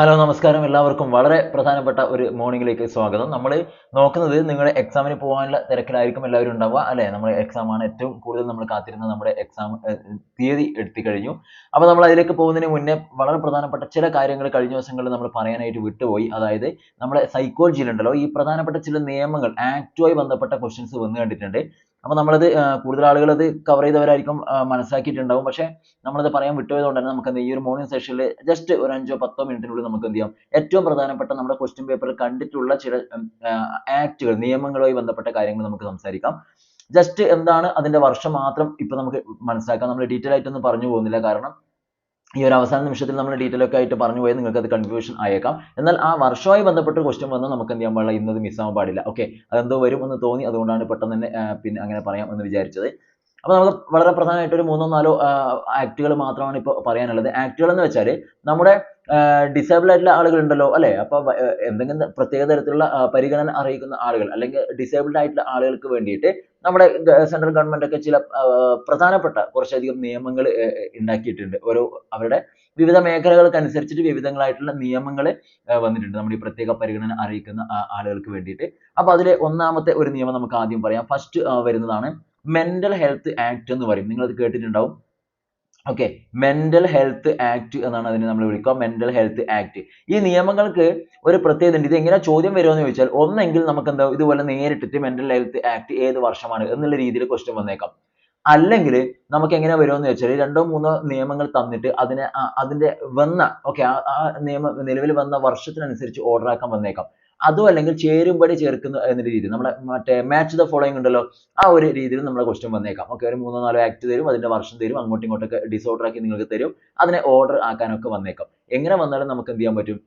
Hello നമസ്കാരം. എല്ലാവർക്കും വളരെ പ്രധാനപ്പെട്ട ഒരു മോർണിംഗിലേക്ക് സ്വാഗതം. നമ്മൾ നോക്കുന്നത് നിങ്ങളുടെ എക്സാമിന് പോകാനുള്ള തിരക്കിലായിരിക്കും എല്ലാവരും ഉണ്ടാവുക അല്ലേ? നമ്മൾ എക്സാമാണ് ഏറ്റവും കൂടുതൽ നമ്മൾ കാത്തിരുന്ന നമ്മുടെ എക്സാം തീയതി എടുത്തി കഴിഞ്ഞു. അപ്പോൾ നമ്മൾ അതിലേക്ക് പോകുന്നതിന് മുന്നേ വളരെ പ്രധാനപ്പെട്ട ചില കാര്യങ്ങൾ കഴിഞ്ഞ ദിവസങ്ങളിൽ നമ്മൾ പറയാനായിട്ട് വിട്ടുപോയി. അതായത് നമ്മുടെ സൈക്കോളജിയിലുണ്ടല്ലോ ഈ പ്രധാനപ്പെട്ട ചില നിയമങ്ങൾ ആക്റ്റുമായി ബന്ധപ്പെട്ട ക്വസ്റ്റ്യൻസ് വന്നു കണ്ടിട്ടുണ്ട്. അപ്പോൾ നമ്മളത് കൂടുതൽ ആളുകൾ അത് കവർ ചെയ്തവരായിരിക്കും മനസ്സിലാക്കിയിട്ടുണ്ടാവും. പക്ഷേ നമ്മളത് പറയാൻ വിട്ടുപോയതുകൊണ്ട് തന്നെ നമുക്ക് എന്ത് ഈ ഒരു മോർണിംഗ് സെഷനിൽ ജസ്റ്റ് ഒരു അഞ്ചോ പത്തോ മിനിറ്റിനുള്ളിൽ നമുക്ക് എന്ത് ചെയ്യാം? ഏറ്റവും പ്രധാനപ്പെട്ട നമ്മുടെ ക്വസ്റ്റ്യൻ പേപ്പറിൽ കണ്ടിട്ടുള്ള ചില ആക്ടുകൾ നിയമങ്ങളുമായി ബന്ധപ്പെട്ട കാര്യങ്ങൾ നമുക്ക് സംസാരിക്കാം. ജസ്റ്റ് എന്താണ് അതിന്റെ വർഷം മാത്രം ഇപ്പൊ നമുക്ക് മനസ്സിലാക്കാം. നമ്മൾ ഡീറ്റെയിൽ ആയിട്ടൊന്നും പറഞ്ഞു പോകുന്നില്ല. കാരണം ഈ ഒരു അവസാന നിമിഷത്തിൽ നമ്മൾ ഡീറ്റെയിൽ ഒക്കെ ആയിട്ട് പറഞ്ഞു പോയാൽ നിങ്ങൾക്ക് അത് കൺഫ്യൂഷൻ ആയേക്കാം. എന്നാൽ ആ വർഷവുമായി ബന്ധപ്പെട്ട ക്വസ്റ്റ്യൻ വന്നാൽ നമുക്ക് എന്ത് ചെയ്യാൻ പാടില്ല? ഇന്നത് മിസ്സാവാൻ പാടില്ല. ഓക്കെ അതെന്തോ വരും എന്ന് തോന്നി അതുകൊണ്ടാണ് പെട്ടെന്ന് തന്നെ പിന്നെ അങ്ങനെ പറയാം എന്ന് വിചാരിച്ചത്. അപ്പോൾ നമുക്ക് വളരെ പ്രധാനമായിട്ട് ഒരു മൂന്നോ നാലോ ആക്ടുകൾ മാത്രമാണ് ഇപ്പോൾ പറയാനുള്ളത്. ആക്റ്റുകൾ എന്ന് വെച്ചാൽ നമ്മുടെ ഡിസേബിൾ ആയിട്ടുള്ള ആളുകൾ ഉണ്ടല്ലോ അല്ലെ? അപ്പൊ എന്തെങ്കിലും പ്രത്യേക തരത്തിലുള്ള പരിഗണന അറിയിക്കുന്ന ആളുകൾ അല്ലെങ്കിൽ ഡിസേബിൾഡ് ആയിട്ടുള്ള ആളുകൾക്ക് വേണ്ടിയിട്ട് നമ്മുടെ സെൻട്രൽ ഗവൺമെന്റ് ഒക്കെ ചില പ്രധാനപ്പെട്ട കുറച്ചധികം നിയമങ്ങൾ ഉണ്ടാക്കിയിട്ടുണ്ട്. ഓരോ അവരുടെ വിവിധ മേഖലകൾക്ക് അനുസരിച്ചിട്ട് വിവിധങ്ങളായിട്ടുള്ള നിയമങ്ങൾ വന്നിട്ടുണ്ട്. നമ്മുടെ ഈ പ്രത്യേക പരിഗണന അറിയിക്കുന്ന ആളുകൾക്ക് വേണ്ടിയിട്ട്. അപ്പോൾ അതിലെ ഒന്നാമത്തെ ഒരു നിയമം നമുക്ക് ആദ്യം പറയാം. ഫസ്റ്റ് വരുന്നതാണ് മെന്റൽ ഹെൽത്ത് ആക്ട് എന്ന് പറയും. നിങ്ങൾ അത് കേട്ടിട്ടുണ്ടാവും? ഓക്കെ മെന്റൽ ഹെൽത്ത് ആക്ട് എന്നാണ് അതിനെ നമ്മൾ വിളിക്കുക. മെന്റൽ ഹെൽത്ത് ആക്ട് ഈ നിയമങ്ങൾക്ക് ഒരു പ്രത്യേകത ഉണ്ട്. ഇത് എങ്ങനെ ചോദ്യം വരുമെന്ന് ചോദിച്ചാൽ ഒന്നെങ്കിൽ നമുക്ക് എന്താ ഇതുപോലെ നേരിട്ടിട്ട് മെന്റൽ ഹെൽത്ത് ആക്ട് ഏത് വർഷമാണ് എന്നുള്ള രീതിയിൽ ക്വസ്റ്റ്യൻ വന്നേക്കാം. അല്ലെങ്കിൽ നമുക്ക് എങ്ങനെ വരുമെന്ന് വെച്ചാൽ രണ്ടോ മൂന്നോ നിയമങ്ങൾ തന്നിട്ട് അതിനെ അതിന്റെ വന്ന ഓക്കെ ആ നിയമം നിലവിൽ വന്ന വർഷത്തിനനുസരിച്ച് ഓർഡർ ആക്കാൻ വന്നേക്കാം. അതും അല്ലെങ്കിൽ ചേരുംപടി ചേർക്കുന്ന എന്ന രീതിയിൽ നമ്മുടെ മറ്റേ മാച്ച് ദ ഫോളോയിങ് ഉണ്ടല്ലോ ആ ഒരു രീതിയിൽ നമ്മുടെ ക്വസ്റ്റ്യൻ വന്നേക്കാം. ഓക്കെ ഒരു മൂന്നോ നാലോ ആക്ട് തരും അതിന്റെ വർഷം തരും അങ്ങോട്ടും ഇങ്ങോട്ടൊക്കെ ഡിസോർഡർ ആക്കി നിങ്ങൾക്ക് തരും അതിനെ ഓർഡർ ആക്കാനൊക്കെ വന്നേക്കാം. എങ്ങനെ വന്നാലും നമുക്ക് എന്ത് ചെയ്യാൻ പറ്റും?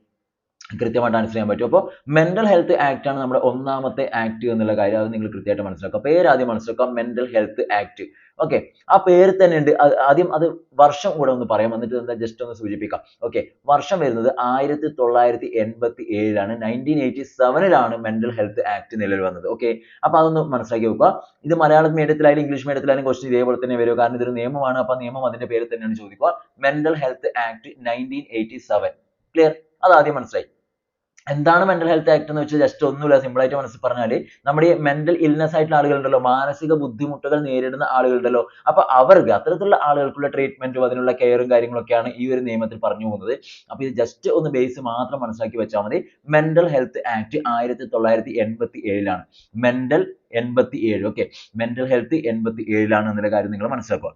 കൃത്യമായിട്ട് ആൻസർ ചെയ്യാൻ പറ്റും. അപ്പോൾ മെന്റൽ ഹെൽത്ത് ആക്ട് ആണ് നമ്മുടെ ഒന്നാമത്തെ ആക്ട് എന്നുള്ള കാര്യം അത് നിങ്ങൾ കൃത്യമായിട്ട് മനസ്സിലാക്കുക. പേര് ആദ്യം മനസ്സിലാക്കുക മെന്റൽ ഹെൽത്ത് ആക്ട് ഓക്കെ ആ പേര് തന്നെ ഉണ്ട്. ആദ്യം അത് വർഷം കൂടെ ഒന്ന് പറയാം. എന്നിട്ട് എന്താ ജസ്റ്റ് ഒന്ന് സൂചിപ്പിക്കാം. ഓക്കെ വർഷം വരുന്നത് ആയിരത്തി തൊള്ളായിരത്തി എൺപത്തി ഏഴിലാണ് നയന്റീൻ എയ്റ്റി സെവനിലാണ് മെന്റൽ ഹെൽത്ത് ആക്ട് നിലവിൽ വന്നത്. ഓക്കെ അപ്പൊ അതൊന്ന് മനസ്സിലാക്കി വെക്കുക ഇത് മലയാളം മീഡിയത്തിലായാലും ഇംഗ്ലീഷ് മീഡിയത്തിലായാലും ക്വസ്റ്റ്യൻ ഇതേപോലെ തന്നെ വരും. കാരണം ഇതൊരു നിയമമാണ്. അപ്പൊ നിയമം അതിന്റെ പേര് തന്നെയാണ് ചോദിക്കുക. Mental health act nineteen eighty seven clear അത് ആദ്യം മനസ്സിലായി. എന്താണ് മെന്റൽ ഹെൽത്ത് ആക്ട് എന്ന് വെച്ചാൽ ജസ്റ്റ് ഒന്നുമില്ല. സിമ്പിൾ ആയിട്ട് മനസ്സിൽ പറഞ്ഞാൽ നമ്മുടെ ഈ മെന്റൽ ഇൽനെസ് ആയിട്ടുള്ള ആളുകളുണ്ടല്ലോ മാനസിക ബുദ്ധിമുട്ടുകൾ നേരിടുന്ന ആളുകളുണ്ടല്ലോ. അപ്പൊ അവർക്ക് അത്തരത്തിലുള്ള ആളുകൾക്കുള്ള ട്രീറ്റ്മെന്റും അതിനുള്ള കെയറും കാര്യങ്ങളൊക്കെയാണ് ഈ ഒരു നിയമത്തിൽ പറഞ്ഞു പോകുന്നത്. അപ്പൊ ഇത് ജസ്റ്റ് ഒന്ന് ബേസ് മാത്രം മനസ്സിലാക്കി വെച്ചാൽ മതി. മെന്റൽ ഹെൽത്ത് ആക്ട് ആയിരത്തി തൊള്ളായിരത്തി എൺപത്തി ഏഴിലാണ് മെന്റൽ എൺപത്തി ഏഴ് ഓക്കെ മെന്റൽ ഹെൽത്ത് എൺപത്തി ഏഴിലാണ് എന്നുള്ള കാര്യം നിങ്ങൾ മനസ്സിലാക്കുക.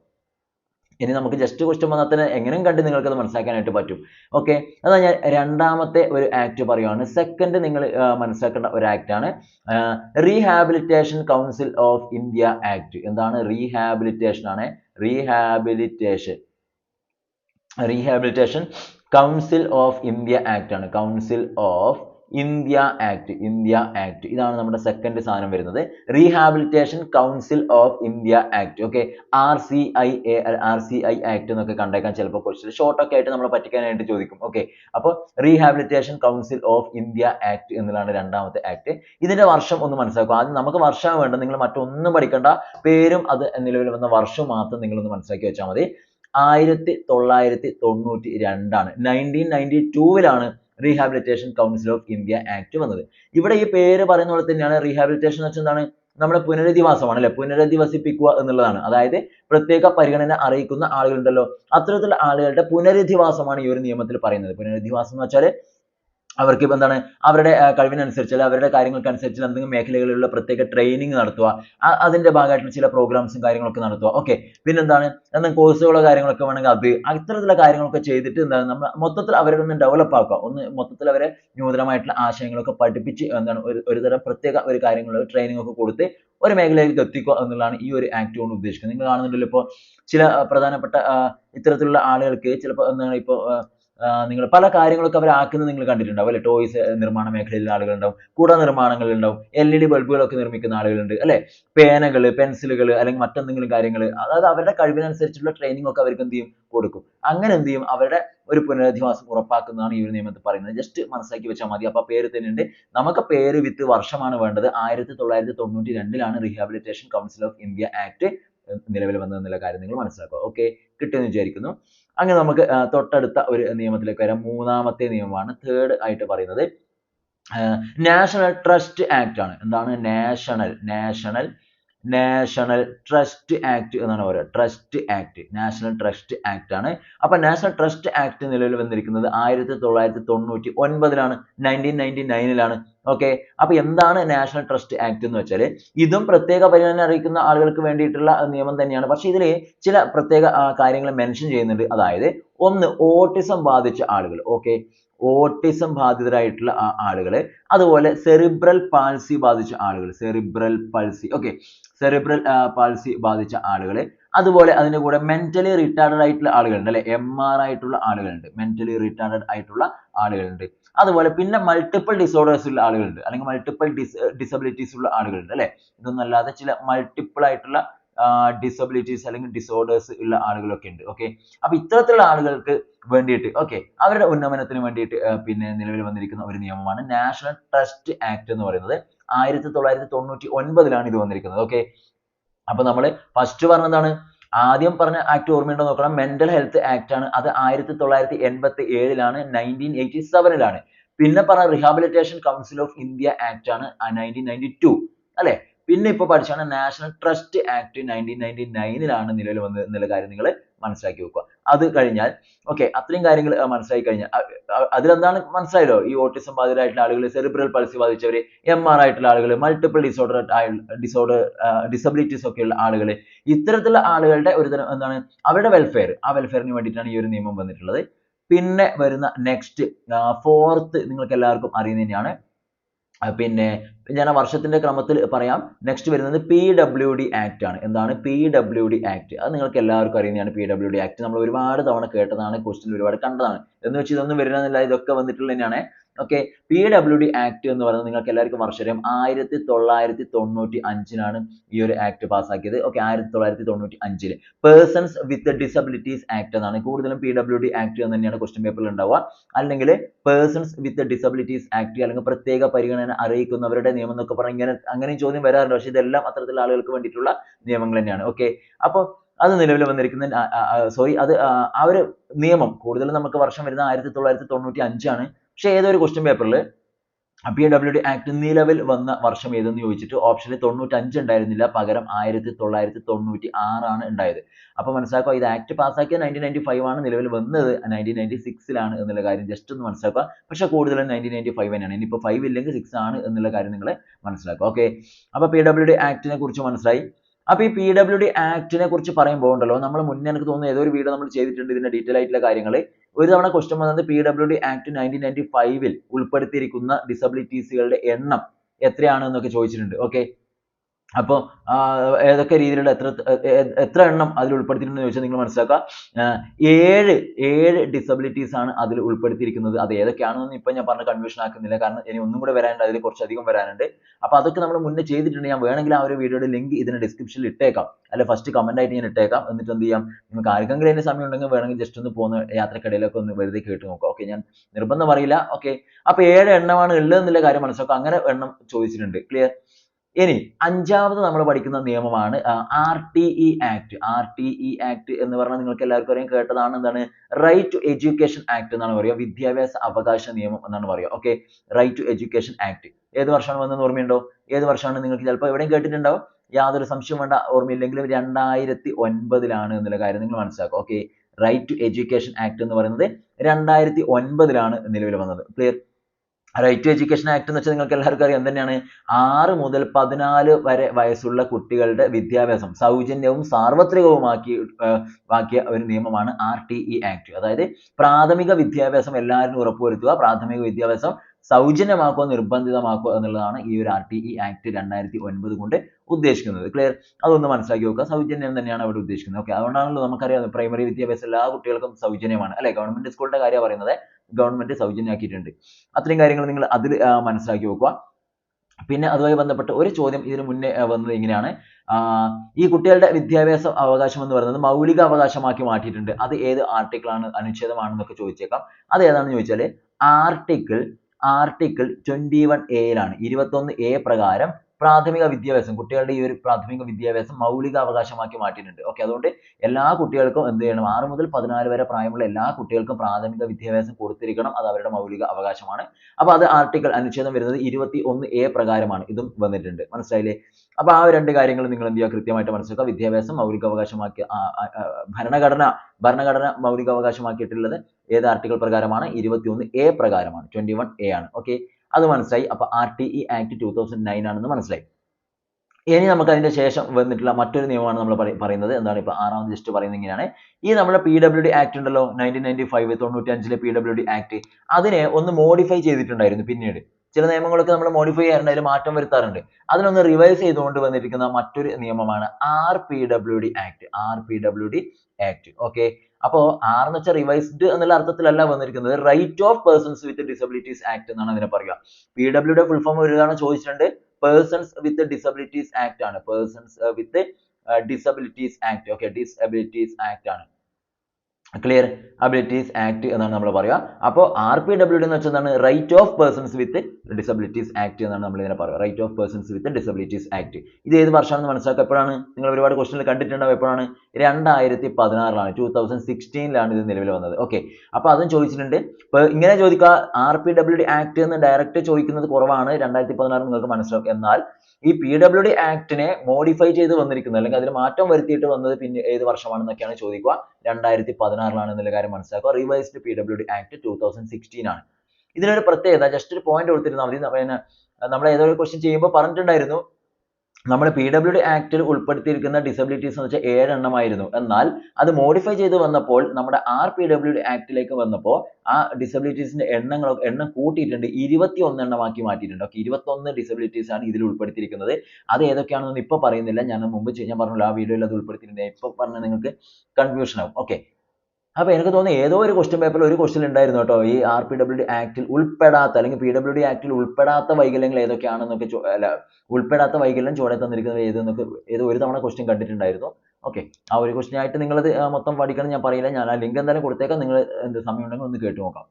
ഇനി നമുക്ക് ജസ്റ്റ് ക്വസ്റ്റ്യൻ വന്നാൽ തന്നെ എങ്ങനെയും കണ്ട് നിങ്ങൾക്ക് അത് മനസ്സിലാക്കാനായിട്ട് പറ്റും. ഓക്കെ അതാ ഞാൻ രണ്ടാമത്തെ ഒരു ആക്ട് പറയുവാണ്. സെക്കൻഡ് നിങ്ങൾ മനസ്സിലാക്കേണ്ട ഒരു ആക്ട് ആണ്. Rehabilitation council of India act എന്താണ് റീഹാബിലിറ്റേഷൻ ആണ്? Rehabilitation rehabilitation council of India act ആണ്. Council of India act India act. ഇതാണ് നമ്മുടെ സെക്കൻഡ് സാധനം വരുന്നത്. Rehabilitation council of India act okay R C I A R C I act എന്നൊക്കെ കണ്ടേക്കാൻ ചിലപ്പോൾ ക്വസ്റ്റ്യൻ ഷോർട്ട് ഒക്കെ ആയിട്ട് നമ്മൾ പറ്റിക്കാനായിട്ട് ചോദിക്കും. ഓക്കെ അപ്പോൾ rehabilitation council of India act എന്നുള്ളതാണ് രണ്ടാമത്തെ ആക്ട് ഇതിന്റെ വർഷം ഒന്ന് മനസ്സിലാക്കുക. ആദ്യം നമുക്ക് വർഷം വേണ്ട നിങ്ങൾ മറ്റൊന്നും പഠിക്കണ്ട. പേരും അത് നിലവിൽ വന്ന വർഷം മാത്രം നിങ്ങളൊന്ന് മനസ്സിലാക്കി വെച്ചാൽ മതി. ആയിരത്തി തൊള്ളായിരത്തി തൊണ്ണൂറ്റി രണ്ടാണ് nineteen ninety ടൂവിലാണ് rehabilitation council of India act വന്നത്. ഇവിടെ ഈ പേര് പറയുന്ന പോലെ തന്നെയാണ് റീഹാബിലിറ്റേഷൻ എന്ന് വെച്ചാൽ എന്താണ്? നമ്മുടെ പുനരധിവാസമാണ് അല്ലെ പുനരധിവസിപ്പിക്കുക എന്നുള്ളതാണ്. അതായത് പ്രത്യേക പരിഗണന അറിയിക്കുന്ന ആളുകളുണ്ടല്ലോ. അത്തരത്തിലുള്ള ആളുകളുടെ പുനരധിവാസമാണ് ഈ ഒരു നിയമത്തിൽ പറയുന്നത്. പുനരധിവാസം എന്ന് വെച്ചാൽ അവർക്ക് ഇപ്പൊ എന്താണ് അവരുടെ കഴിവിനനുസരിച്ച് അല്ലെങ്കിൽ അവരുടെ കാര്യങ്ങൾക്കനുസരിച്ച് എന്തെങ്കിലും മേഖലകളിലുള്ള പ്രത്യേക ട്രെയിനിങ് നടത്തുക. അതിന്റെ ഭാഗമായിട്ടുള്ള ചില പ്രോഗ്രാംസും കാര്യങ്ങളൊക്കെ നടത്തുക. ഓക്കെ പിന്നെന്താണ് എന്തെങ്കിലും കോഴ്സുകളോ കാര്യങ്ങളൊക്കെ വേണമെങ്കിൽ അത് അത്തരത്തിലുള്ള കാര്യങ്ങളൊക്കെ ചെയ്തിട്ട് എന്താണ് നമ്മൾ മൊത്തത്തിൽ അവരെ ഒന്ന് ഡെവലപ്പ് ആക്കുക. ഒന്ന് മൊത്തത്തിൽ അവരെ നൂതനമായിട്ടുള്ള ആശയങ്ങളൊക്കെ പഠിപ്പിച്ച് എന്താണ് ഒരു ഒരു തരം പ്രത്യേക ഒരു കാര്യങ്ങൾ ട്രെയിനിങ് ഒക്കെ കൊടുത്ത് ഒരു മേഖലയിലേക്ക് എത്തിക്കുക എന്നുള്ളതാണ് ഈ ഒരു ആക്ട് കൊണ്ട് ഉദ്ദേശിക്കുന്നത്. നിങ്ങൾ കാണുന്നുണ്ടല്ലോ ഇപ്പോൾ ചില പ്രധാനപ്പെട്ട ഇത്തരത്തിലുള്ള ആളുകൾക്ക് ചിലപ്പോൾ എന്താണ് ഇപ്പോൾ നിങ്ങൾ പല കാര്യങ്ങളൊക്കെ അവർ ആക്കുന്നത് നിങ്ങൾ കണ്ടിട്ടുണ്ടാവും അല്ലെ? ടോയ്സ് നിർമ്മാണ മേഖലയിലുള്ള ആളുകളുണ്ടാവും കുട നിർമ്മാണങ്ങളുണ്ടാവും എൽ ഇ ഡി ബൾബുകളൊക്കെ നിർമ്മിക്കുന്ന ആളുകളുണ്ട് അല്ലെ? പേനകൾ പെൻസിലുകൾ അല്ലെങ്കിൽ മറ്റെന്തെങ്കിലും കാര്യങ്ങൾ അതായത് അവരുടെ കഴിവിനനുസരിച്ചുള്ള ട്രെയിനിങ് ഒക്കെ അവർക്ക് എന്ത് ചെയ്യും? കൊടുക്കും. അങ്ങനെ എന്ത് ചെയ്യും? അവരുടെ ഒരു പുനരധിവാസം ഉറപ്പാക്കുന്നതാണ് ഈ ഒരു നിയമത്തിൽ പറയുന്നത്. ജസ്റ്റ് മനസ്സിലാക്കി വെച്ചാൽ മതി. അപ്പൊ പേര് തന്നെ ഉണ്ട് നമുക്ക് പേര് വിത്ത് വർഷമാണ് വേണ്ടത്. ആയിരത്തി തൊള്ളായിരത്തി തൊണ്ണൂറ്റി രണ്ടിലാണ് rehabilitation council of India act നിലവിൽ വന്നത് എന്നുള്ള കാര്യം നിങ്ങൾ മനസ്സിലാക്കുക. ഓക്കെ കിട്ടുമെന്ന് വിചാരിക്കുന്നു. അങ്ങനെ നമുക്ക് തൊട്ടടുത്ത ഒരു നിയമത്തിലേക്ക് വരാം. മൂന്നാമത്തെ നിയമമാണ് തേർഡ് ആയിട്ട് പറയുന്നത്. നാഷണൽ ട്രസ്റ്റ് ആക്ട് ആണ്. എന്താണ്? National national national trust act എന്നാണ് പറയുക trust act. National trust act ആണ്. അപ്പൊ നാഷണൽ ട്രസ്റ്റ് ആക്ട് നിലവിൽ വന്നിരിക്കുന്നത് ആയിരത്തി തൊള്ളായിരത്തി തൊണ്ണൂറ്റി ഒൻപതിലാണ്. നയന്റീൻ നയന്റി നയനിലാണ് ഓക്കെ അപ്പൊ എന്താണ് നാഷണൽ ട്രസ്റ്റ് ആക്ട് എന്ന് വെച്ചാൽ ഇതും പ്രത്യേക പരിഗണന അറിയിക്കുന്ന ആളുകൾക്ക് വേണ്ടിയിട്ടുള്ള നിയമം തന്നെയാണ്. പക്ഷെ ഇതിൽ ചില പ്രത്യേക കാര്യങ്ങൾ മെൻഷൻ ചെയ്യുന്നുണ്ട്. അതായത് ഒന്ന് ഓട്ടിസം ബാധിച്ച ആളുകൾ. ഓക്കെ ഓട്ടിസം ബാധിതരായിട്ടുള്ള ആളുകൾ അതുപോലെ സെറിബ്രൽ പാൾസി ബാധിച്ച ആളുകൾ. Cerebral palsy okay cerebral palsy ബാധിച്ച ആളുകളെ. അതുപോലെ അതിന്റെ കൂടെ മെന്റലി റിട്ടാർഡഡ് ആയിട്ടുള്ള ആളുകളുണ്ട് അല്ലെ? ആർ ആയിട്ടുള്ള ആളുകളുണ്ട്. മെന്റലി റിട്ടാർഡഡ് ആയിട്ടുള്ള ആളുകളുണ്ട്. അതുപോലെ പിന്നെ മൾട്ടിപ്പിൾ ഡിസോർഡേഴ്സ് ഉള്ള ആളുകളുണ്ട്. അല്ലെങ്കിൽ മൾട്ടിപ്പിൾ ഡിസ് ഡിസബിലിറ്റീസ് ഉള്ള ആളുകളുണ്ട് അല്ലെ? ഇതൊന്നല്ലാതെ ചില മൾട്ടിപ്പിൾ ആയിട്ടുള്ള ഡിസബിലിറ്റീസ് അല്ലെങ്കിൽ ഡിസോർഡേഴ്സ് ഉള്ള ആളുകളൊക്കെ ഉണ്ട്. ഓക്കെ അപ്പൊ ഇത്തരത്തിലുള്ള ആളുകൾക്ക് വേണ്ടിയിട്ട് ഓക്കെ അവരുടെ ഉന്നമനത്തിന് വേണ്ടിയിട്ട് ആ, പിന്നെ നിലവിൽ വന്നിരിക്കുന്ന ഒരു നിയമമാണ് നാഷണൽ ട്രസ്റ്റ് ആക്ട് എന്ന് പറയുന്നത്. ആയിരത്തി തൊള്ളായിരത്തി തൊണ്ണൂറ്റി ഒൻപതിലാണ് ഇത് വന്നിരിക്കുന്നത്. ഓക്കെ അപ്പൊ നമ്മൾ ഫസ്റ്റ് പറഞ്ഞതാണ് ആദ്യം പറഞ്ഞ ആക്ട് ഓർമ്മയുണ്ടോ നോക്കണം. മെന്റൽ ഹെൽത്ത് ആക്ട് ആണ്. അത് ആയിരത്തി തൊള്ളായിരത്തി എൺപത്തി ഏഴിലാണ് നയന്റീൻ എയ്റ്റി സെവനിലാണ് പിന്നെ പറഞ്ഞ rehabilitation council of India act ആണ് നയന്റീൻ നയന്റി ടു അല്ലെ? പിന്നെ ഇപ്പൊ പഠിച്ചാണ് national trust act nineteen ninety നയനിലാണ് നിലവിൽ വന്നത് എന്നുള്ള കാര്യം നിങ്ങൾ മനസ്സിലാക്കി വെക്കുക. അത് കഴിഞ്ഞാൽ ഓക്കെ അത്രയും കാര്യങ്ങൾ മനസ്സിലാക്കി കഴിഞ്ഞാൽ അതിലെന്താണ് മനസ്സിലായല്ലോ? ഈ ഓട്ടിസം ബാധിതരായിട്ടുള്ള ആളുകൾ സെറിബ്രൽ പൾസി ബാധിച്ചവർ എം ആർ ആയിട്ടുള്ള ആളുകൾ മൾട്ടിപ്പിൾ ഡിസോർഡർ ഡിസോർഡർ ഡിസബിലിറ്റീസ് ഒക്കെ ഉള്ള ആളുകൾ ഇത്തരത്തിലുള്ള ആളുകളുടെ ഒരു തരം എന്താണ്? അവരുടെ വെൽഫെയർ ആ വെൽഫെയറിന് വേണ്ടിയിട്ടാണ് ഈ ഒരു നിയമം വന്നിട്ടുള്ളത്. പിന്നെ വരുന്ന നെക്സ്റ്റ് ഫോർത്ത് നിങ്ങൾക്ക് എല്ലാവർക്കും അറിയുന്നത് തന്നെയാണ്. പിന്നെ ഞാൻ ആ ക്രമത്തിൽ പറയാം. നെക്സ്റ്റ് വരുന്നത് പി ഡബ്ല്യു ഡി ആക്ട് ആണ്. എന്താണ് പി ഡബ്ല്യു ഡി ആക്ട് അത് നിങ്ങൾക്ക് എല്ലാവർക്കും അറിയുന്നതാണ് പി ഡബ്ല്യു ഡി ആക്ട് നമ്മൾ ഒരുപാട് തവണ കേട്ടതാണ് ക്വസ്റ്റ്യൻ ഒരുപാട് കണ്ടതാണ്. എന്ന് വെച്ച് ഇതൊന്നും വരുന്നില്ല ഇതൊക്കെ വന്നിട്ടുള്ള തന്നെയാണ്. Okay P W D act എന്ന് പറയുന്നത് നിങ്ങൾക്ക് എല്ലാവർക്കും വർഷം ആയിരത്തി തൊള്ളായിരത്തി തൊണ്ണൂറ്റി അഞ്ചിനാണ് ഈ ഒരു ആക്ട് പാസ്സാക്കിയത്. ഓക്കെ ആയിരത്തി തൊള്ളായിരത്തി തൊണ്ണൂറ്റി അഞ്ചിൽ പേഴ്സൺസ് വിത്ത് ഡിസബിലിറ്റീസ് ആക്ട് എന്നാണ്. കൂടുതലും പി ഡബ്ല്യു ഡി ആക്ട് എന്ന് തന്നെയാണ് ക്വസ്റ്റ്യൻ പേപ്പറിൽ ഉണ്ടാവുക. അല്ലെങ്കിൽ പേഴ്സൺസ് വിത്ത് ഡിസബിലിറ്റീസ് ആക്ട് അല്ലെങ്കിൽ പ്രത്യേക പരിഗണന അറിയിക്കുന്നവരുടെ നിയമം എന്നൊക്കെ പറഞ്ഞ് ഇങ്ങനെ അങ്ങനെയും ചോദ്യം വരാറുണ്ട്. പക്ഷെ ഇതെല്ലാം അത്തരത്തിലുള്ള ആളുകൾക്ക് വേണ്ടിയിട്ടുള്ള നിയമങ്ങൾ തന്നെയാണ്. ഓക്കെ അപ്പോൾ അത് നിലവിൽ വന്നിരിക്കുന്ന സോറി അത് ആ, ഒരു നിയമം കൂടുതലും നമുക്ക് വർഷം വരുന്ന ആയിരത്തി തൊള്ളായിരത്തി തൊണ്ണൂറ്റി അഞ്ചാണ് പക്ഷേ ഏതൊരു ക്വസ്റ്റ്യൻ പേപ്പറിൽ പി ഡബ്ല്യു ഡി ആക്ട് നിലവിൽ വന്ന വർഷം ഏതെന്ന് ചോദിച്ചിട്ട് ഓപ്ഷനിൽ തൊണ്ണൂറ്റഞ്ച് ഉണ്ടായിരുന്നില്ല. പകരം ആയിരത്തി തൊള്ളായിരത്തി തൊണ്ണൂറ്റി ആറാണ് ഉണ്ടായത്. അപ്പൊ മനസ്സിലാക്കുക ഇത് ആക്ട് പാസ്സാക്കിയ നയന്റീൻ നയന്റി ഫൈവ് ആണ് നിലവിൽ വന്നത്. നയന്റീൻ നയന്റി സിക്സിലാണ് എന്നുള്ള കാര്യം ജസ്റ്റ് ഒന്ന് മനസ്സിലാക്കുക. പക്ഷെ കൂടുതലും നയന്റീൻ നയന്റി ഫൈവ് തന്നെയാണ്. ഇനിയിപ്പോൾ ഫൈവ് ഇല്ലെങ്കിൽ സിക്സ് ആണ് എന്നുള്ള കാര്യം നിങ്ങൾ മനസ്സിലാക്കുക. ഓക്കെ അപ്പൊ പി ഡബ്ല്യു ഡി ആക്ടിനെ കുറിച്ച് മനസ്സിലായി. അപ്പൊ ഈ പി ഡബ്ല്യു ഡി ആക്ടിനെ കുറിച്ച് പറയുമ്പോൾ ഉണ്ടല്ലോ നമ്മൾ മുന്നേ എനിക്ക് തോന്നുന്നു ഏതോ ഒരു വീഡിയോ നമ്മൾ ചെയ്തിട്ടുണ്ട് ഇതിന്റെ ഡീറ്റെയിൽ ആയിട്ടുള്ള കാര്യങ്ങൾ ഒരു തവണ ക്വസ്റ്റ്യൻ വന്നത് P W D act nineteen ൽ ഉൾപ്പെടുത്തിയിരിക്കുന്ന ഡിസബിലിറ്റീസുകളുടെ എണ്ണം എത്രയാണ് എന്നൊക്കെ ചോദിച്ചിട്ടുണ്ട്. ഓക്കെ അപ്പോൾ ഏതൊക്കെ രീതിയിലുള്ള എത്ര എത്ര എണ്ണം അതിൽ ഉൾപ്പെടുത്തിയിട്ടുണ്ടെന്ന് ചോദിച്ചാൽ നിങ്ങൾ മനസ്സിലാക്കുക. ഏഴ് ഏഴ് ഡിസബിലിറ്റീസ് ആണ് അതിൽ ഉൾപ്പെടുത്തിയിരിക്കുന്നത്. അത് ഏതൊക്കെയാണെന്ന് ഇപ്പം ഞാൻ പറഞ്ഞ കൺഫ്യൂഷൻ ആക്കുന്നില്ല. കാരണം ഇനി ഒന്നും കൂടെ വരാനുണ്ട്. അതിൽ കുറച്ചധികം വരാനുണ്ട്. അപ്പോൾ അതൊക്കെ നമ്മൾ മുന്നേ ചെയ്തിട്ടുണ്ട്. ഞാൻ വേണമെങ്കിൽ ആ ഒരു വീഡിയോയുടെ ലിങ്ക് ഇതിന്റെ ഡിസ്ക്രിപ്ഷനിൽ ഇട്ടേക്കാം. അല്ലെ ഫസ്റ്റ് കമന്റ് ആയിട്ട് ഞാൻ ഇട്ടേക്കാം. എന്നിട്ട് എന്ത് ചെയ്യാം? നിങ്ങൾക്ക് ആർക്കെങ്കിലും അതിന് സമയം ഉണ്ടെങ്കിൽ വേണമെങ്കിൽ ജസ്റ്റ് ഒന്ന് പോകുന്ന യാത്രക്കിടയിലൊക്കെ ഒന്ന് വെറുതെ കേട്ട് നോക്കാം. ഓക്കെ ഞാൻ നിർബന്ധം പറയില്ല. ഓക്കെ അപ്പോൾ ഏഴ് എണ്ണമാണ് ഉള്ളത് എന്നുള്ള കാര്യം മനസ്സിലാക്കുക. അങ്ങനെ എണ്ണം ചോദിച്ചിട്ടുണ്ട്. ക്ലിയർ ഇനി അഞ്ചാമത് നമ്മൾ പഠിക്കുന്ന നിയമമാണ് ആർ ടി ഇ ആക്ട് എന്ന് പറഞ്ഞാൽ നിങ്ങൾക്ക് എല്ലാവർക്കും അറിയാം കേട്ടതാണ് എന്താണ്? റൈറ്റ് ടു എഡ്യൂക്കേഷൻ ആക്ട് എന്നാണ് പറയുക. വിദ്യാഭ്യാസ അവകാശ നിയമം എന്നാണ് പറയുക. Okay right to education act ഏത് വർഷമാണ് വന്നതെന്ന് ഓർമ്മയുണ്ടോ? ഏത് വർഷമാണ് നിങ്ങൾക്ക് ചിലപ്പോൾ എവിടെയും കേട്ടിട്ടുണ്ടാവും? യാതൊരു സംശയം വേണ്ട ഓർമ്മയില്ലെങ്കിലും രണ്ടായിരത്തി ഒൻപതിലാണ് എന്നുള്ള കാര്യം നിങ്ങൾ മനസ്സിലാക്കുക. Okay right to education act എന്ന് പറയുന്നത് രണ്ടായിരത്തി ഒൻപതിലാണ് നിലവിൽ വന്നത്. Clear right to education act എന്ന് വെച്ചാൽ നിങ്ങൾക്ക് എല്ലാവർക്കും അറിയാം. തന്നെയാണ് ആറ് മുതൽ പതിനാല് വരെ വയസ്സുള്ള കുട്ടികളുടെ വിദ്യാഭ്യാസം. സൗജന്യവും സാർവത്രികവുമാക്കി ആക്കിയ ഒരു നിയമമാണ് ആർ ടി ഇ ആക്ട് അതായത് പ്രാഥമിക വിദ്യാഭ്യാസം എല്ലാവരും ഉറപ്പുവരുത്തുക. പ്രാഥമിക വിദ്യാഭ്യാസം സൗജന്യമാക്കുക നിർബന്ധിതമാക്കുക എന്നുള്ളതാണ് ഈ ഒരു ആർ ടി ഇ ആക്ട് രണ്ടായിരത്തി ഒൻപത് കൊണ്ട് ഉദ്ദേശിക്കുന്നത്. ക്ലിയർ അതൊന്ന് മനസ്സിലാക്കി വെക്കുക. സൗജന്യം തന്നെയാണ് അവിടെ ഉദ്ദേശിക്കുന്നത്. ഓക്കെ അതുകൊണ്ടാണല്ലോ നമുക്കറിയാം പ്രൈമറി വിദ്യാഭ്യാസം എല്ലാ കുട്ടികൾക്കും സൗജന്യമാണ്. അല്ലെ? ഗവൺമെന്റ് സ്കൂളിന്റെ കാര്യം പറയുന്നത് ഗവൺമെന്റ് സൗജന്യമാക്കിയിട്ടുണ്ട്. അത്രയും കാര്യങ്ങൾ നിങ്ങൾ അതിൽ മനസ്സിലാക്കി വെക്കുക. പിന്നെ അതുമായി ബന്ധപ്പെട്ട് ഒരു ചോദ്യം ഇതിനു മുന്നേ വന്നത് ഇങ്ങനെയാണ്. ഈ കുട്ടികളുടെ വിദ്യാഭ്യാസ അവകാശം എന്ന് പറയുന്നത് മൗലിക അവകാശമാക്കി മാറ്റിയിട്ടുണ്ട്. അത് ഏത് ആർട്ടിക്കിൾ ആണ് അനുച്ഛേദമാണെന്നൊക്കെ ചോദിച്ചേക്കാം. അത് ഏതാണെന്ന് ചോദിച്ചാൽ ആർട്ടിക്കിൾ ആർട്ടിക്കിൾ ട്വന്റി വൺ എയിലാണ് ഇരുപത്തൊന്ന് എ പ്രകാരം പ്രാഥമിക വിദ്യാഭ്യാസം കുട്ടികളുടെ ഈ ഒരു പ്രാഥമിക വിദ്യാഭ്യാസം മൗലിക അവകാശമാക്കി മാറ്റിയിട്ടുണ്ട്. ഓക്കെ അതുകൊണ്ട് എല്ലാ കുട്ടികൾക്കും എന്ത് ചെയ്യണം? ആറ് മുതൽ പതിനാല് വരെ പ്രായമുള്ള എല്ലാ കുട്ടികൾക്കും പ്രാഥമിക വിദ്യാഭ്യാസം കൊടുത്തിരിക്കണം. അത് അവരുടെ മൗലിക അവകാശമാണ്. അപ്പോൾ അത് ആർട്ടിക്കിൾ അനുച്ഛേദം വരുന്നത് ഇരുപത്തി ഒന്ന് എ പ്രകാരമാണ്. ഇതും വന്നിട്ടുണ്ട്. മനസ്സിലായില്ലേ? അപ്പോൾ ആ രണ്ട് കാര്യങ്ങൾ നിങ്ങൾ എന്ത് ചെയ്യുക? കൃത്യമായിട്ട് മനസ്സിലാക്കുക. വിദ്യാഭ്യാസം മൗലിക അവകാശമാക്കി ആ- ആ- ആ, ഭരണഘടന ഭരണഘടന മൗലിക അവകാശമാക്കിയിട്ടുള്ളത് ഏത് ആർട്ടിക്കിൾ പ്രകാരമാണ്? ഇരുപത്തി ഒന്ന് എ പ്രകാരമാണ്. ട്വന്റി വൺ എ ആണ്. ഓക്കെ അത് മനസ്സിലായി. അപ്പൊ R T E act two thousand nine ആണെന്ന് മനസ്സിലായി. ഇനി നമുക്ക് അതിന്റെ ശേഷം വന്നിട്ടുള്ള മറ്റൊരു നിയമമാണ് നമ്മൾ പറയുന്നത്. എന്താണ് ഇപ്പൊ ആറാമത് ജസ്റ്റ് പറയുന്നത് ഇങ്ങനെയാണ്. ഈ നമ്മുടെ പി ഡബ്ല്യു ഡി ആക്ട് ഉണ്ടല്ലോ. നയന്റീൻ നയന്റി ഫൈവ് തൊണ്ണൂറ്റി അഞ്ചിലെ പി ഡബ്ല്യു ഡി ആക്ട് അതിനെ ഒന്ന് മോഡിഫൈ ചെയ്തിട്ടുണ്ടായിരുന്നു പിന്നീട്. ചില നിയമങ്ങളൊക്കെ നമ്മൾ മോഡിഫൈ ചെയ്യാറുണ്ട് അതിൽ മാറ്റം വരുത്താറുണ്ട്. അതിനൊന്ന് റിവൈസ് ചെയ്തുകൊണ്ട് വന്നിരിക്കുന്ന മറ്റൊരു നിയമമാണ് P W D act okay അപ്പോ ആർ എന്ന് വെച്ചാൽ റിവൈസ്ഡ് എന്നുള്ള അർത്ഥത്തിലല്ല വന്നിരിക്കുന്നത്. Right of persons with disabilities act എന്നാണ് അതിനെ പറയുക. പി യുടെ ഫുൾ ഫോം ഒരു ചോദിച്ചിട്ടുണ്ട്. പേഴ്സൺസ് വിത്ത് ഡിസബിലിറ്റീസ് ആക്ട് ആണ്. Persons with disabilities act okay disabilities act ആണ്. ക്ലിയർ അബിലിറ്റീസ് ആക്ട് എന്നാണ് നമ്മൾ പറയുക. അപ്പോൾ ആർ പി ഡബ്ല്യു ഡി എന്ന് വെച്ചാൽ എന്താണ്? Right of persons with disabilities act എന്നാണ് നമ്മൾ ഇതിനെ പറയുക. Right of persons with disabilities act ഇത് ഏത് വർഷമാണെന്ന് മനസ്സിലാക്കുക? എപ്പോഴാണ്? നിങ്ങൾ ഒരുപാട് ക്വസ്റ്റനിൽ കണ്ടിട്ടുണ്ടാവും. എപ്പോഴാണ്? രണ്ടായിരത്തി പതിനാറിലാണ് ടൂ തൗസൻഡ് സിക്സ്റ്റീനിലാണ് ഇത് നിലവിൽ വന്നത്. ഓക്കെ അപ്പോൾ അതും ചോദിച്ചിട്ടുണ്ട്. ഇപ്പോൾ ഇങ്ങനെ ചോദിക്കുക R P W D act എന്ന് ഡയറക്റ്റ് ചോദിക്കുന്നത് കുറവാണ്. രണ്ടായിരത്തി പതിനാറ് നിങ്ങൾക്ക് മനസ്സിലാക്കും എന്നാൽ ഈ പി ഡബ്ല്യു ഡി ആക്ടിനെ മോഡിഫൈ ചെയ്ത് വന്നിരിക്കുന്നത് അല്ലെങ്കിൽ അതിൽ മാറ്റം വരുത്തിയിട്ട് വന്നത് പിന്നെ ഏത് വർഷമാണെന്നൊക്കെയാണ് ചോദിക്കുക. രണ്ടായിരത്തി പതിനാറിലാണ് എന്നുള്ള കാര്യം മനസ്സിലാക്കുക. Revised P W D act two thousand sixteen ആണ്. ഇതിനൊരു പ്രത്യേകത ജസ്റ്റ് ഒരു പോയിന്റ് കൊടുത്തിരുന്നാൽ മതി പിന്നെ നമ്മൾ ഏതോ ഒരു ക്വസ്റ്റ്യൻ ചെയ്യുമ്പോൾ പറഞ്ഞിട്ടുണ്ടായിരുന്നു. നമ്മൾ പി ഡബ്ല്യു ഡി ആക്ടിൽ ഉൾപ്പെടുത്തിയിരിക്കുന്ന ഡിസബിലിറ്റീസ് എന്ന് വെച്ചാൽ ഏഴെണ്ണമായിരുന്നു. എന്നാൽ അത് മോഡിഫൈ ചെയ്ത് വന്നപ്പോൾ നമ്മുടെ ആർ പി ഡബ്ല്യു ഡി ആക്ടിലേക്ക് വന്നപ്പോൾ ആ ഡിസബിലിറ്റീസിന്റെ എണ്ണങ്ങൾ എണ്ണം കൂട്ടിയിട്ടുണ്ട്. ഇരുപത്തി ഒന്ന് എണ്ണമാക്കി മാറ്റിയിട്ടുണ്ട്. ഓക്കെ ഇരുപത്തൊന്ന് ഡിസബിലിറ്റീസ് ആണ് ഇതിൽ ഉൾപ്പെടുത്തിയിരിക്കുന്നത്. അത് ഏതൊക്കെയാണെന്ന് ഇപ്പൊ പറയുന്നില്ല. ഞാൻ മുമ്പ് ചെയ്യാൻ പറഞ്ഞല്ലോ ആ വീഡിയോയിൽ അത് ഉൾപ്പെടുത്തിയിട്ടുണ്ട്. ഇപ്പൊ പറഞ്ഞാൽ നിങ്ങൾക്ക് കൺഫ്യൂഷൻ ആവും. ഓക്കെ അപ്പൊ എനിക്ക് തോന്നുന്നു ഏതോ ഒരു ക്വസ്റ്റ്യൻ പേപ്പറിൽ ഒരു ക്വസ്റ്റ്യൻ ഉണ്ടായിരുന്നു കേട്ടോ. ഈ ആർ പി ഡബ്ല്യു ഡി ആക്ടിൽ ഉൾപ്പെടാത്ത അല്ലെങ്കിൽ പി ഡബ്ല്യു ഡി ആക്ടിൽ ഉൾപ്പെടാത്ത വൈകല്യങ്ങൾ ഏതൊക്കെയാണെന്നൊക്കെ അല്ല ഉൾപ്പെടാത്ത വൈകല്യം ചുവടെ തന്നിരിക്കുന്നത് ഏതെന്നൊക്കെ ഏതോ ഒരു തവണ ക്വസ്റ്റ്യൻ കണ്ടിട്ടുണ്ടായിരുന്നു. ഓക്കെ ആ ഒരു ക്വസ്റ്റ്യൻ ആയിട്ട് നിങ്ങളത് മൊത്തം പഠിക്കണം ഞാൻ പറയില്ല. ഞാൻ ആ ലിങ്ക് എന്തായാലും കൊടുത്തേക്കാം. നിങ്ങൾ എന്ത് സമയം ഉണ്ടെങ്കിൽ ഒന്ന് കേട്ട് നോക്കാം.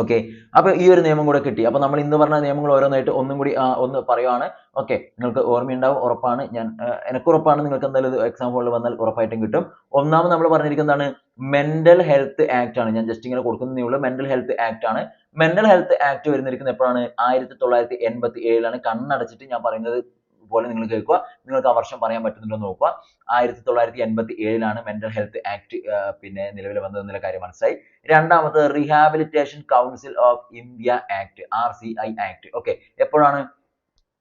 ഓക്കെ അപ്പൊ ഈ ഒരു നിയമം കൂടെ കിട്ടി. അപ്പൊ നമ്മൾ ഇന്ന് പറഞ്ഞ നിയമങ്ങൾ ഓരോന്നായിട്ട് ഒന്നും കൂടി ഒന്ന് പറയുവാണ്. ഓക്കെ നിങ്ങൾക്ക് ഓർമ്മയുണ്ടാവും ഉറപ്പാണ്. ഞാൻ എനിക്ക് ഉറപ്പാണ് നിങ്ങൾക്ക് എന്തായാലും എക്സാം ഹോളിൽ വന്നാൽ ഉറപ്പായിട്ടും കിട്ടും. ഒന്നാമത് നമ്മൾ പറഞ്ഞിരിക്കുന്നതാണ് മെന്റൽ ഹെൽത്ത് ആക്ട് ആണ്. ഞാൻ ജസ്റ്റ് ഇങ്ങനെ കൊടുക്കുന്നതേ ഉള്ളൂ. മെന്റൽ ഹെൽത്ത് ആക്ട് ആണ്. മെന്റൽ ഹെൽത്ത് ആക്ട് വരുന്നിരിക്കുന്നത് എപ്പോഴാണ്? ആയിരത്തി തൊള്ളായിരത്തി എൺപത്തി ഏഴിലാണ്. കണ്ണടച്ചിട്ട് ഞാൻ പറയുന്നത് പോലെ നിങ്ങൾ കേൾക്കുക. നിങ്ങൾക്ക് ആ വർഷം പറയാൻ പറ്റുന്നുണ്ടോ നോക്കുക. ആയിരത്തി തൊള്ളായിരത്തി എൺപത്തി ഏഴിലാണ് മെന്റൽ ഹെൽത്ത് ആക്ട് പിന്നെ നിലവിൽ വന്നത് കാര്യം മനസ്സിലായി. രണ്ടാമത് rehabilitation council of India act R C I act okay എപ്പോഴാണ്?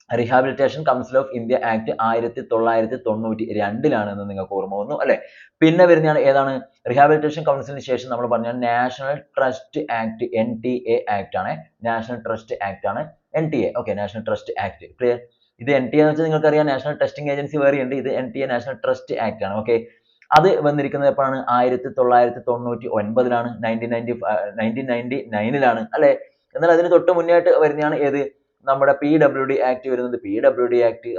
Rehabilitation council of India act ആയിരത്തി തൊള്ളായിരത്തി തൊണ്ണൂറ്റി രണ്ടിലാണ് എന്ന് നിങ്ങൾക്ക് ഓർമ്മ വന്നു അല്ലെ? പിന്നെ വരുന്നതാണ് ഏതാണ്? റീഹാബിലിറ്റേഷൻ കൗൺസിലിന് ശേഷം നമ്മൾ പറഞ്ഞ national trust act N T A act ആണ്. നാഷണൽ ട്രസ്റ്റ് ആക്ട് ആണ് N T A okay national trust act clear ഇത് എൻ ടി എന്ന് വെച്ചാൽ നിങ്ങൾക്ക് അറിയാം നാഷണൽ ടെസ്റ്റിംഗ് ഏജൻസി വേറെയുണ്ട് ഇത് N T A national trust act ആണ് ഓക്കെ അത് വന്നിരിക്കുന്നത് എപ്പോഴാണ് ആയിരത്തി തൊള്ളായിരത്തി തൊണ്ണൂറ്റി ഒൻപതിലാണ് നയന്റീൻ നയന്റി നയന്റീൻ നയന്റി നയനിലാണ് അല്ലെ? എന്നാൽ അതിന് തൊട്ട് മുന്നേയായിട്ട് വരുന്നതാണ് ഏത്? നമ്മുടെ പി ഡബ്ല്യു ഡി ആക്ട് വരുന്നത്. പി ഡബ്ല്യു ഡി ആക്ട്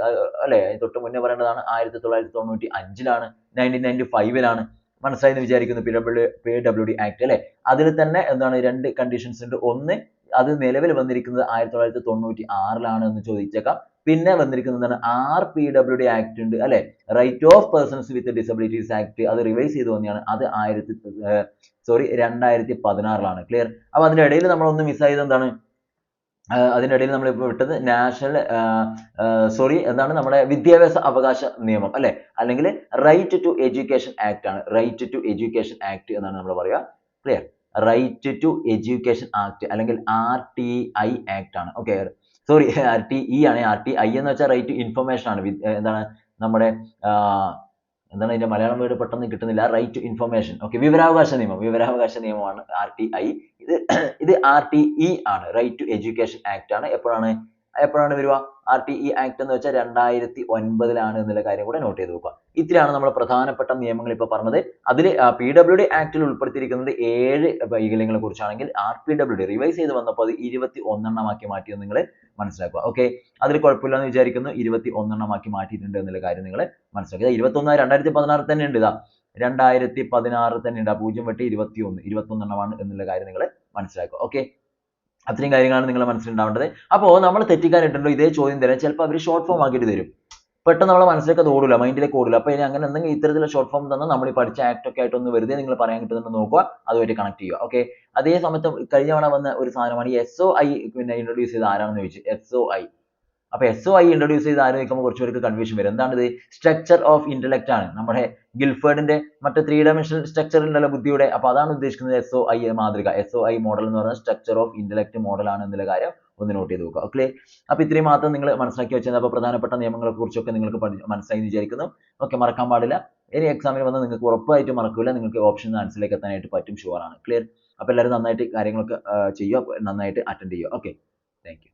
അല്ലെ? തൊട്ട് മുന്നേ പറയേണ്ടതാണ് ആയിരത്തി തൊള്ളായിരത്തി തൊണ്ണൂറ്റി അഞ്ചിലാണ് നയന്റീൻ നയന്റി ഫൈവിലാണ് മനസ്സിലായി എന്ന് വിചാരിക്കുന്നു P W P W D act അല്ലെ? അതിൽ തന്നെ എന്താണ് രണ്ട് കണ്ടീഷൻസ് ഉണ്ട്. ഒന്ന് അത് നിലവിൽ വന്നിരിക്കുന്നത് ആയിരത്തി തൊള്ളായിരത്തി തൊണ്ണൂറ്റി ആറിലാണ് എന്ന് ചോദിച്ചേക്കാം. പിന്നെ വന്നിരിക്കുന്നത് R P W D act ഉണ്ട്. അല്ലെ? Right of persons with disabilities act അത് റിവൈസ് ചെയ്ത് വന്നതാണ്. അത് ആയിരത്തി സോറി രണ്ടായിരത്തി പതിനാറിലാണ് ക്ലിയർ അപ്പൊ അതിന്റെ ഇടയിൽ നമ്മൾ ഒന്ന് മിസ് ആയത് എന്താണ്? അതിന്റെ നമ്മൾ ഇപ്പോൾ വിട്ടത് നാഷണൽ സോറി എന്താണ് നമ്മുടെ വിദ്യാഭ്യാസ അവകാശ നിയമം അല്ലെ? അല്ലെങ്കിൽ റൈറ്റ് ടു എഡ്യൂക്കേഷൻ ആക്ട് ആണ്. റൈറ്റ് ടു എഡ്യൂക്കേഷൻ ആക്ട് എന്നാണ് നമ്മൾ പറയുക. Clear right to education act അല്ലെങ്കിൽ ആർ ടി ഐ ആക്ട് ആണ്. ഓക്കെ ടി ഇ ആണ്. ഐ എന്ന് വെച്ചാൽ റൈറ്റ് ടു ഇൻഫർമേഷൻ ആണ് എന്താണ് നമ്മുടെ ആഹ് എന്താണ് അതിന്റെ മലയാളം word പെട്ടെന്ന് കിട്ടുന്നില്ല. റൈറ്റ് ടു ഇൻഫർമേഷൻ ഓക്കെ വിവരാവകാശ നിയമം. വിവരാവകാശ നിയമമാണ് ഐ ഇത് ഇത് ഇ ആണ്. റൈറ്റ് ടു എഡ്യൂക്കേഷൻ ആക്ട് ആണ്. എപ്പോഴാണ് എപ്പോഴാണ് വരിക? ഇ ആക്ട് എന്ന് വെച്ചാൽ രണ്ടായിരത്തി ഒൻപതിലാണ് എന്നുള്ള കാര്യം കൂടെ നോട്ട് ചെയ്ത് വെക്കുക. ഇത്രയാണ് നമ്മൾ പ്രധാനപ്പെട്ട നിയമങ്ങൾ ഇപ്പോൾ പറഞ്ഞത്. അതിൽ ഡബ്ല്യു ഡി ആക്ടിൽ ഉൾപ്പെടുത്തിയിരിക്കുന്നത് ഏഴ് വൈകല്യങ്ങളെ കുറിച്ചാണെങ്കിൽ ഡി റിവൈസ് ചെയ്ത് വന്നപ്പോൾ അത് ഇരുപത്തി ഒന്നെണ്ണമാക്കി മാറ്റിയത് നിങ്ങൾ മനസ്സിലാക്കുക. ഓക്കെ അതിൽ കുഴപ്പമില്ലെന്ന് വിചാരിക്കുന്നു. ഇരുപത്തി ഒന്നെണ്ണമാക്കി മാറ്റിയിട്ടുണ്ട് എന്നുള്ള കാര്യം നിങ്ങൾ മനസ്സിലാക്കുക. ഇരുപത്തി ഒന്ന് രണ്ടായിരത്തി പതിനാറ് തന്നെ ഉണ്ട് ഇതാ രണ്ടായിരത്തി പതിനാറ് തന്നെ ഉണ്ട് പൂജ്യം വെട്ടി ഇരുപത്തി ഒന്ന് ഇരുപത്തി ഒന്നെണ്ണമാണ് എന്നുള്ള കാര്യം നിങ്ങൾ മനസ്സിലാക്കുക. ഓക്കെ അത്രയും കാര്യങ്ങളാണ് നിങ്ങളുടെ മനസ്സിലുണ്ടാവേണ്ടത്. അപ്പോൾ നമ്മൾ തെറ്റിക്കാനിട്ടുണ്ടോ ഇതേ ചോദ്യം തരാം. ചിലപ്പോൾ അവർ ഷോർട്ട് ഫോം ആക്കിയിട്ട് തരും. പെട്ടെന്ന് നമ്മളെ മനസ്സിലേക്ക് അത് ഓടില്ല മൈൻഡിലേക്ക് ഓടില്ല അപ്പോൾ ഇനി അങ്ങനെ എന്തെങ്കിലും ഇത്തരത്തിലുള്ള ഷോർട്ട് ഫോം തന്നാൽ നമ്മൾ ഈ പഠിച്ച ആക്ട് ഒക്കെ ആയിട്ട് ഒന്ന് വെറുതെ നിങ്ങൾ പറയാൻ കിട്ടുന്നുണ്ട് നോക്കുക. അതുമായിട്ട് കണക്ട് ചെയ്യുക. ഓക്കെ അതേ സമയത്ത് കഴിഞ്ഞ തവണ വന്ന ഒരു സാധനമാണ് എസ് ഒ ഐ പിന്നെ ഇൻട്രൊഡ്യൂസ് ചെയ്ത് ആരാണെന്ന് ചോദിച്ചു? എസ് ഒ ഐ അപ്പൊ എസ് ഒ ഐ ഇൻട്രൊഡ്യൂസ് ചെയ്ത് ആര് നിൽക്കുമ്പോൾ കുറച്ച് പേർക്ക് കൺഫ്യൂഷൻ വരും. എന്താണിത്? സ്ട്രക്ചർ ഓഫ് ഇന്റലക്ട് ആണ്. നമ്മുടെ ഗിൽഫേർഡിന്റെ മറ്റേ ത്രീ ഡയമെൻഷണൽ സ്ട്രക്ചർ ഉണ്ടല്ലോ ബുദ്ധിയുടെ. അപ്പൊ അതാണ് ഉദ്ദേശിക്കുന്നത് എസ് ഒ ഐ മാതൃക. എസ് ഒ ഐ മോഡൽ എന്ന് പറയുന്നത് സ്ട്രക്ചർ ഓഫ് ഇന്റലക്ട് മോഡൽ ആണ് എന്നുള്ള കാര്യം ഒന്ന് നോട്ട് ചെയ്ത് വെക്കുക. ഓക്കെ അപ്പൊ ഇത്രയും മാത്രം നിങ്ങൾ മനസ്സിലാക്കി വെച്ചത്. അപ്പോൾ പ്രധാനപ്പെട്ട നിയമങ്ങളെ കുറിച്ചൊക്കെ നിങ്ങൾക്ക് മനസ്സിലായി വിചാരിക്കുന്നു. ഓക്കെ മറക്കാൻ പാടില്ല. ഇനി എക്സാമിന് വന്ന് നിങ്ങൾക്ക് ഉറപ്പായിട്ട് മറക്കില്ല നിങ്ങൾക്ക് ഓപ്ഷൻ ആൻസറിലേക്ക് എത്താനായിട്ട് പറ്റും ഷുവർ ആണ്. ക്ലിയർ അപ്പോൾ എല്ലാവരും നന്നായിട്ട് കാര്യങ്ങളൊക്കെ ചെയ്യുക. നന്നായിട്ട് അറ്റൻഡ് ചെയ്യുക. Okay thank